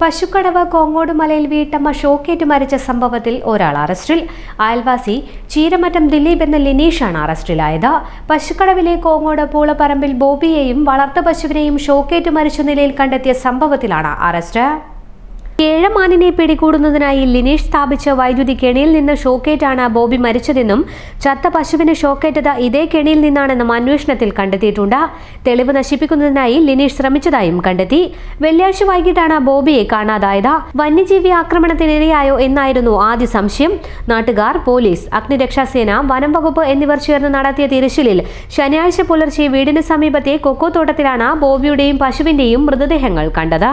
പശുക്കടവ് കോങ്ങോട് മലയിൽ വീട്ടമ്മ ഷോക്കേറ്റ് മരിച്ച സംഭവത്തിൽ ഒരാൾ അറസ്റ്റിൽ. അയൽവാസി ചീരമറ്റം ദിലീപ് എന്ന ലിനീഷാണ് അറസ്റ്റിലായത്. പശുക്കടവിലെ കോങ്ങോട് പൂളപ്പറമ്പിൽ ബോബിയെയും വളർത്തു പശുവിനെയും ഷോക്കേറ്റ് മരിച്ച നിലയിൽ കണ്ടെത്തിയ സംഭവത്തിലാണ് അറസ്റ്റ്. ഏഴമാനിനെ പിടികൂടുന്നതിനായി ലിനീഷ് സ്ഥാപിച്ച വൈദ്യുതി കെണിയിൽ നിന്ന് ഷോക്കേറ്റാണ് ബോബി മരിച്ചതെന്നും ചത്ത പശുവിന് ഷോക്കേറ്റത് ഇതേ കെണിയിൽ നിന്നാണെന്നും അന്വേഷണത്തിൽ കണ്ടെത്തിയിട്ടുണ്ട്. തെളിവ് നശിപ്പിക്കുന്നതിനായി ലിനീഷ് ശ്രമിച്ചതായും കണ്ടെത്തി. വെള്ളിയാഴ്ച വൈകിട്ടാണ് ബോബിയെ കാണാതായത്. വന്യജീവി ആക്രമണത്തിനിരയായോ എന്നായിരുന്നു ആദ്യ സംശയം. നാട്ടുകാർ പോലീസ് അഗ്നിരക്ഷാസേന വനം വകുപ്പ് എന്നിവർ ചേർന്ന് നടത്തിയ തിരച്ചിലിൽ ശനിയാഴ്ച പുലർച്ചെ വീടിന് സമീപത്തെ കൊക്കോ തോട്ടത്തിലാണ് ബോബിയുടെയും പശുവിന്റെയും മൃതദേഹങ്ങൾ കണ്ടത്.